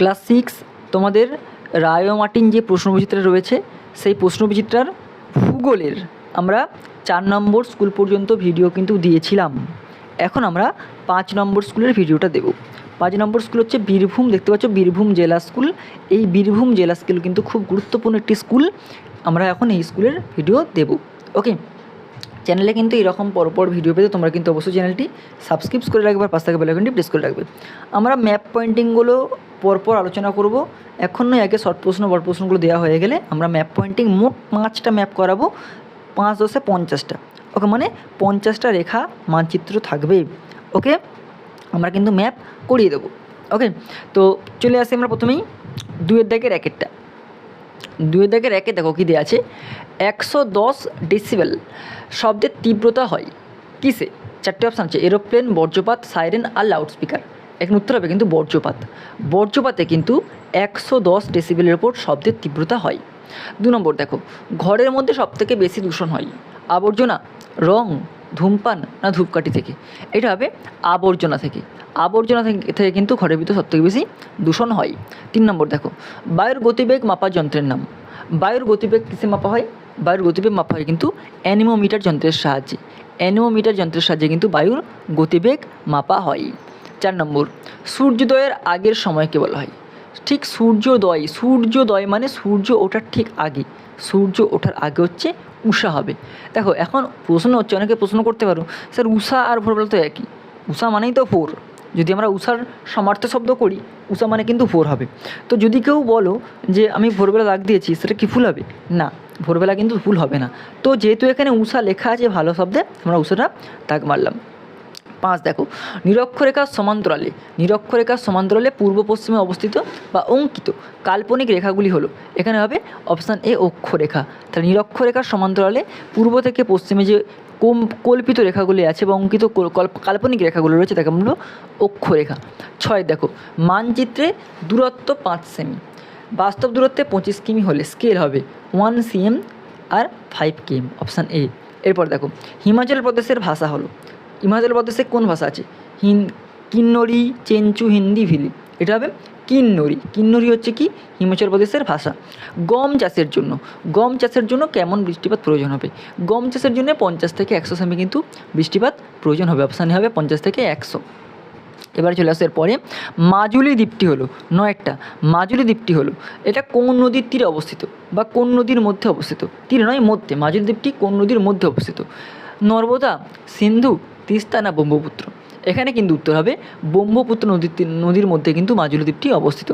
Class six তোমাদের রায় Martin যে প্রশ্নবিচিত্রা রয়েছে, সেই প্রশ্নবিচিত্রার ভূগোলের আমরা চার নম্বর স্কুল পর্যন্ত ভিডিও কিন্তু দিয়েছিলাম। এখন আমরা পাঁচ নম্বর স্কুলের ভিডিওটা দেব। পাঁচ নম্বর স্কুল হচ্ছে বীরভূম, দেখতে পাচ্ছ বীরভূম জেলা স্কুল। এই বীরভূম জেলা স্কুল কিন্তু খুব গুরুত্বপূর্ণ একটি স্কুল। আমরা এখন এই স্কুলের ভিডিও দেব। ওকে? চ্যানেলে কিন্তু এরকম পরপর ভিডিও পেতে তোমরা কিন্তু অবশ্যই চ্যানেলটি সাবস্ক্রাইব করে রাখবে, আর পাশ থেকে বেলাইকনটি প্রেস করে রাখবে। আমরা ম্যাপ পয়েন্টিংগুলো পরপর আলোচনা করব। এখন নয়, আগে শর্ট প্রশ্ন, বড় প্রশ্নগুলো দেওয়া হয়ে গেলে আমরা ম্যাপ পয়েন্টিং মোট পাঁচটা ম্যাপ করাবো। পাঁচ, দশে পঞ্চাশটা। ওকে মানে পঞ্চাশটা রেখা, মানচিত্র থাকবে। ওকে আমরা কিন্তু ম্যাপ করিয়ে দেবো। ওকে তো চলে আসি আমরা প্রথমেই। দুয়ের দাগে র্যাকেটটা দুয়ের দাগে একে দেখো কী দেওয়া আছে? একশো দশ ডেসিবেল শব্দের তীব্রতা হয়। কিসে? চারটে অপশান আছে এরোপ্লেন বর্জ্যপাত সাইরেন আর লাউডস্পিকার এখানে উত্তর হবে কিন্তু বর্জ্যপাত। বর্জ্যপাতে কিন্তু একশো দশ ডেসিবেলের ওপর শব্দের তীব্রতা হয়। দু নম্বর দেখো, ঘরের মধ্যে সবথেকে বেশি দূষণ হয়। আবর্জনা, রং ধূমপান না ধূপকাঠি থেকে? এটা হবে আবর্জনা থেকে। আবর্জনা থেকে কিন্তু ঘরের ভিতর সবথেকে বেশি দূষণ হয়। তিন নম্বর দেখো, বায়ুর গতিবেগ মাপার যন্ত্রের নাম। বায়ুর গতিবেগ কিসে মাপা হয়? বায়ুর গতিবেগ মাপা হয় কিন্তু অ্যানিমোমিটার যন্ত্রের সাহায্যে। অ্যানিমোমিটার যন্ত্রের সাহায্যে কিন্তু বায়ুর গতিবেগ মাপা হয়। চার নম্বর, সূর্যোদয়ের আগের সময়কে বলা হয়? ঠিক সূর্যোদয় সূর্যোদয় মানে সূর্য ওঠার ঠিক আগে। সূর্য ওঠার আগে হচ্ছে উষা হবে। দেখো, এখন প্রশ্ন হচ্ছে, অনেকে প্রশ্ন করতে পারো, স্যার উষা আর ভোরবেলা তো একই। উষা মানেই তো ভোর। যদি আমরা উষার সমার্থ শব্দ করি উষা মানে কিন্তু ভোর হবে। তো যদি কেউ বলো যে, আমি ভোরবেলা দাগ দিয়েছি, সেটা কি ভুল হবে? না, ভোরবেলা কিন্তু ভুল হবে না। তো যেহেতু এখানে উষা লেখা আছে ভালো শব্দে, আমরা উষাটা দাগ মারলাম। পাঁচ, দেখো। নিরক্ষরেখার সমান্তরালে নিরক্ষরেখার সমান্তরালে পূর্ব পশ্চিমে অবস্থিত বা অঙ্কিত কাল্পনিক রেখাগুলি হলো। এখানে হবে অপশান এ অক্ষরেখা। তাহলে নিরক্ষরেখার সমান্তরালে পূর্ব থেকে পশ্চিমে যে কোম, কল্পিত রেখাগুলি আছে বা অঙ্কিত কল- কাল্পনিক রেখাগুলো রয়েছে, তাকে আমরা অক্ষরেখা। ছয়, দেখো, মানচিত্রে দূরত্ব পাঁচ সেমি। বাস্তব দূরত্বে পঁচিশ কিমি হলে স্কেল হবে ওয়ান সিএম আর ফাইভ কেএম অপশান এ। এরপর দেখো, হিমাচল প্রদেশের ভাষা হলো। হিমাচল প্রদেশে কোন ভাষা আছে? হিন, কিন্নরি, চেঞ্চু, হিন্দি, ভিলি। এটা হবে কিন্নরি। কিন্নরি হচ্ছে কি? হিমাচল প্রদেশের ভাষা। গম চাষের জন্য। গম চাষের জন্য কেমন বৃষ্টিপাত প্রয়োজন হবে? গম চাষের জন্য পঞ্চাশ থেকে একশো সেমি কিন্তু বৃষ্টিপাত প্রয়োজন হবে। অপশানে হবে পঞ্চাশ থেকে একশো। এবার চলে আসার পরে মাজুলি দ্বীপটি হলো। নয়টা। মাজুলি দ্বীপটি হলো। এটা কোন নদীর তীরে অবস্থিত বা কোন নদীর মধ্যে অবস্থিত? তীরে নয়, মধ্যে। মাজুলি দ্বীপটি কোন নদীর মধ্যে অবস্থিত? নর্মদা, সিন্ধু তিস্তা না ব্রহ্মপুত্র? এখানে কিন্তু উত্তর হবে ব্রহ্মপুত্র নদীর নদীর মধ্যে কিন্তু মাজুলি দ্বীপটি অবস্থিত।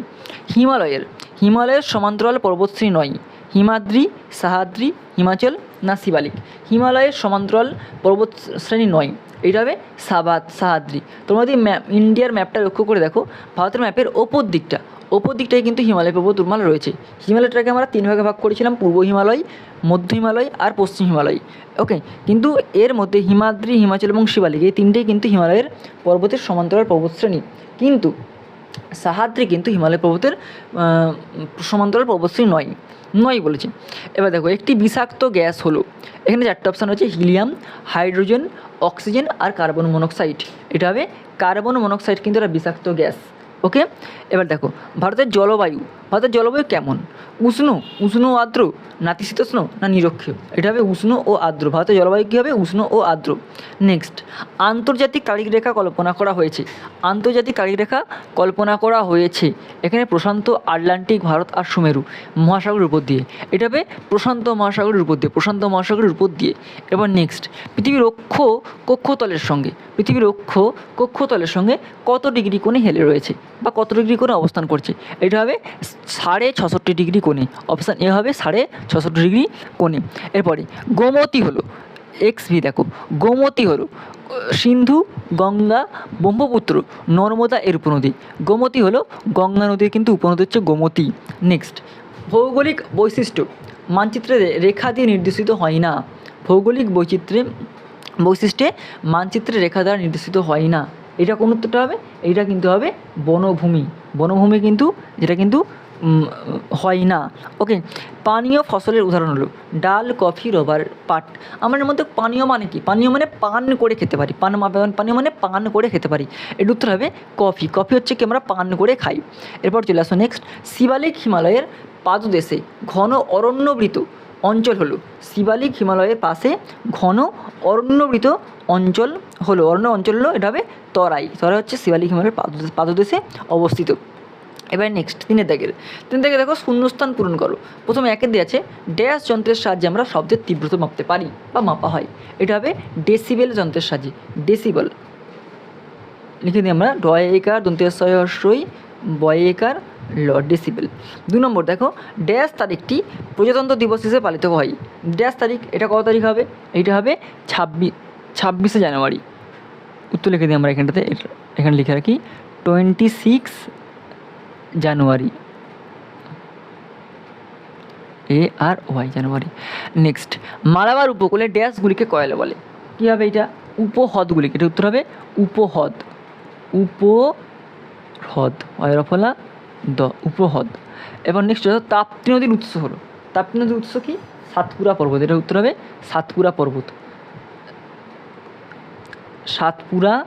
হিমালয়ের হিমালয়ের সমান্তরাল পর্বতশ্রেণী নয়, হিমাদ্রি, সাহাদ্রি, হিমাচল না শিবালিক। হিমালয়ের সমান্তরাল পর্বত শ্রেণি নয়, এটা হবে সাবাত, সাহাদ্রি। তোমরা যদি ম্যাপ ইন্ডিয়ার ম্যাপটা লক্ষ্য করে দেখো, ভারতের ম্যাপের ওপর দিকটা ওপর দিকটায় কিন্তু হিমালয় পর্বত পর্বতমালা রয়েছে। হিমালয়টাকে আমরা তিন ভাগে ভাগ করেছিলাম, পূর্ব হিমালয়, মধ্য হিমালয় আর পশ্চিম হিমালয়। ওকে, কিন্তু এর মধ্যে হিমাদ্রি, হিমাচল এবং শিবালিক এই তিনটেই কিন্তু হিমালয়ের পর্বতের সমান্তরাল পর্বতশ্রেণী কিন্তু সাহাদ্রি কিন্তু হিমালয় পর্বতের সমান্তরাল পর্বতশ্রেণী নয় নয় বলেছে। এবার দেখো, একটি বিষাক্ত গ্যাস হলো। এখানে চারটে অপশান হচ্ছে হিলিয়াম, হাইড্রোজেন, অক্সিজেন আর কার্বন মনোক্সাইড। এটা হবে কার্বন মনোক্সাইড কিন্তু একটা বিষাক্ত গ্যাস। ওকে এবার দেখো, ভারতের জলবায়ু ভারতের জলবায়ু কেমন? উষ্ণ উষ্ণ ও আর্দ্র নাতিশীতোষ্ণ না নিরক্ষীয়? এটা হবে উষ্ণ ও আর্দ্র। ভারতের জলবায়ু কী হবে? উষ্ণ ও আর্দ্র। নেক্সট আন্তর্জাতিক তারিখ রেখা কল্পনা করা হয়েছে। আন্তর্জাতিক তারিখ রেখা কল্পনা করা হয়েছে। এখানে প্রশান্ত আটলান্টিক, ভারত আর সুমেরু মহাসাগরের উপর দিয়ে। এটা হবে প্রশান্ত মহাসাগরের উপর দিয়ে, প্রশান্ত মহাসাগরের উপর দিয়ে। এবার নেক্সট পৃথিবীর অক্ষ কক্ষতলের সঙ্গে, পৃথিবীর অক্ষ কক্ষতলের সঙ্গে কত ডিগ্রি কোণে হেলে রয়েছে? বা কত ডিগ্রি কোণে অবস্থান করছে? এটা হবে সাড়ে ছষট্টি ডিগ্রি কোণে। অপশান এ হবে সাড়ে ছষট্টি ডিগ্রি কোণে। এরপরে, গোমতী হলো। এক্স ভি দেখো, গোমতী হলো, সিন্ধু, গঙ্গা, ব্রহ্মপুত্র, নর্মদা এর উপনদী। গোমতী হলো, গঙ্গা নদীর কিন্তু উপনদী হচ্ছে গোমতী। নেক্সট ভৌগোলিক বৈশিষ্ট্য। মানচিত্রে রেখা দিয়ে নির্দেশিত হয় না। ভৌগোলিক বৈচিত্র্যে, বৈশিষ্ট্যে মানচিত্রে রেখা দ্বারা নির্দেশিত হয় না। এটা কোন উত্তরটা হবে? এইটা কিন্তু হবে বনভূমি। বনভূমি কিন্তু, যেটা কিন্তু হয় না। ওকে পানীয় ফসলের উদাহরণ হলো, ডাল, কফি, রবার, পাট। আমার মধ্যে পানীয় মানে কি? পানীয় মানে পান করে খেতে পারি। পান পানীয় মানে পান করে খেতে পারি। এর উত্তর হবে কফি। কফি হচ্ছে কি আমরা পান করে খাই। এরপর চলে আসো নেক্সট শিবালিক হিমালয়ের পাদদেশে ঘন অরণ্যবৃত অঞ্চল হলো। শিবালিক হিমালয়ের পাশে ঘন অরণ্যবৃত অঞ্চল হলো। অরণ্য অঞ্চল হলো, এটা হবে তরাই। তরাই হচ্ছে শিবালিক হিমালয়ের পাদদেশে অবস্থিত। এবার নেক্সট তিনের দাগের। তিন দাগে দেখো শূন্যস্থান পূরণ করো। প্রথমে একের দিয়ে আছে, ড্যাশ যন্ত্রের সাহায্যে আমরা শব্দের তীব্রতা মাপতে পারি বা মাপা হয়। এটা হবে ডেসিবেল যন্ত্রের সাহায্যে, ডেসিবেল। লিখে দিই আমরা ডয় একার দন্তেশ্বরই বয় একার ল ডেসিবেল দু নম্বর, দেখো ড্যাশ তারিখটি প্রজাতন্ত্র দিবস হিসেবে পালিত হয়। ড্যাশ তারিখ, এটা কত তারিখ হবে? এইটা হবে ছাব্বিশ ছাব্বিশে জানুয়ারি। উত্তর লিখে দিই আমরা এখানটাতে। এখানে লিখে রাখি twenty six January. A R Y January. Next Malabar উপকূলে ড্যাশগুলিকে কয়লা বলে? কী হবে এটা? উপহ্রদগুলিকে এটা উত্তর হবে উপহ্রদ উপহ্রদ অয়রফলা দ উপহ্রদ এবার নেক্সট হলো তাপ্তি নদীর উৎস হলো। তাপ্তি নদীর উৎস কি? সাতপুরা পর্বত। এটা উত্তর হবে সাতপুরা পর্বত। সাতপুরা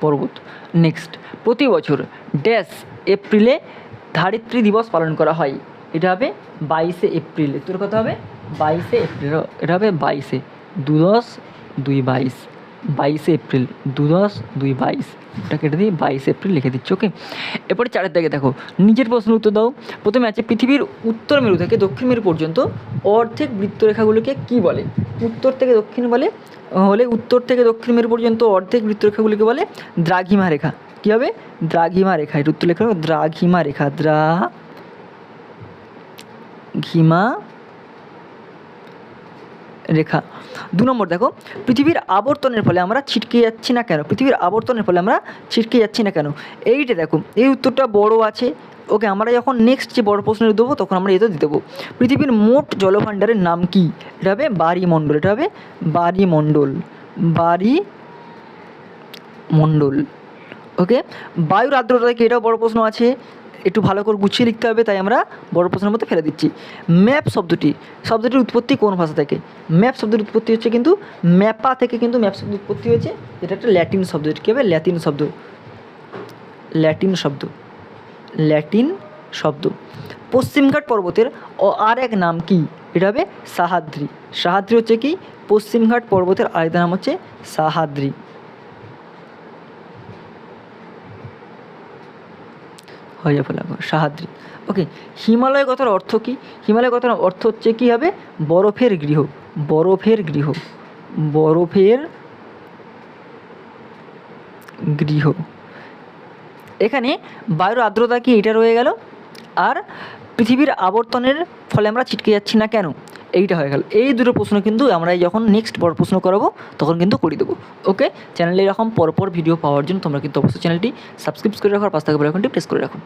পর্বত। নেক্সট প্রতি বছর ড্যাশ এপ্রিলে ধারিত্রী দিবস পালন করা হয়। এটা হবে বাইশে এপ্রিল। তোর কথা হবে? বাইশে এপ্রিল। এটা হবে বাইশে। দু দশ দুই বাইশ। বাইশে এপ্রিল, দু দশ, দুই বাইশ, এটা কেটে দিই বাইশে এপ্রিল লিখে দিচ্ছি ওকে এরপরে চারের দিকে দেখো, নিজের প্রশ্ন উত্তর দাও। প্রথমে আছে পৃথিবীর উত্তর মেরু থেকে দক্ষিণ মেরু পর্যন্ত অর্ধেক বৃত্তরেখাগুলোকে কি বলে? উত্তর থেকে দক্ষিণ বলে, হলে উত্তর থেকে দক্ষিণ মেরু পর্যন্ত অর্ধেক বৃত্তরেখাগুলিকে বলে দ্রাঘিমা রেখা। কী হবে? দ্রাঘিমা রেখা এটা উত্তর লেখা দ্রাঘিমা রেখা দ্রা ঘিমা রেখা। দু নম্বর দেখো, পৃথিবীর আবর্তনের ফলে আমরা ছিটকে যাচ্ছি না কেন? পৃথিবীর আবর্তনের ফলে আমরা ছিটকে যাচ্ছি না কেন? এইটা দেখো, এই উত্তরটা বড় আছে। ওকে, আমরা যখন নেক্সট যে বড় প্রশ্ন দেবো, তখন আমরা এটা দিয়ে দেবো। পৃথিবীর মোট জলভাণ্ডারের নাম কি? এটা হবে বাড়িমণ্ডল এটা হবে বাড়িমণ্ডল বাড়ি মণ্ডল ওকে, বায়ুর আর্দ্রতা কি এটাও বড় প্রশ্ন আছে। একটু ভালো করে গুছিয়ে লিখতে হবে, তাই আমরা বড় প্রশ্নের মধ্যে ফেলে দিচ্ছি। ম্যাপ শব্দটি, শব্দটির উৎপত্তি কোন ভাষা থেকে? ম্যাপ শব্দের উৎপত্তি হচ্ছে কিন্তু, ম্যাপা থেকে কিন্তু ম্যাপ শব্দের উৎপত্তি হয়েছে, যেটা একটা ল্যাটিন শব্দ এটি কী হবে ল্যাটিন শব্দ। ল্যাটিন শব্দ ল্যাটিন শব্দ। পশ্চিমঘাট পর্বতের আর এক নাম কি? এটা হবে সাহাদ্রি। সাহাদ্রি হচ্ছে কি? পশ্চিমঘাট পর্বতের আরেকটা নাম হচ্ছে সাহাদ্রি। হয়ে যাবে সাহাদ্রি ওকে হিমালয় কথার অর্থ কি? হিমালয় কথার অর্থ হচ্ছে কী হবে? বরফের গৃহ বরফের গৃহ বরফের গৃহ। এখানে বায়ুর আর্দ্রতা কি? এটা রয়ে গেল। আর পৃথিবীর আবর্তনের ফলে আমরা ছিটকে যাচ্ছি না কেন? এইটা হয়ে গেল। এই দুটো প্রশ্ন কিন্তু আমরা যখন নেক্সট বড় প্রশ্ন করাবো, তখন কিন্তু করে দেবো। ওকে চ্যানেলে এরকম পরপর ভিডিও পাওয়ার জন্য তোমরা কিন্তু অবশ্যই চ্যানেলটি সাবস্ক্রাইব করে রাখো আর পাশ থাকা বেল প্রেস করে রাখো।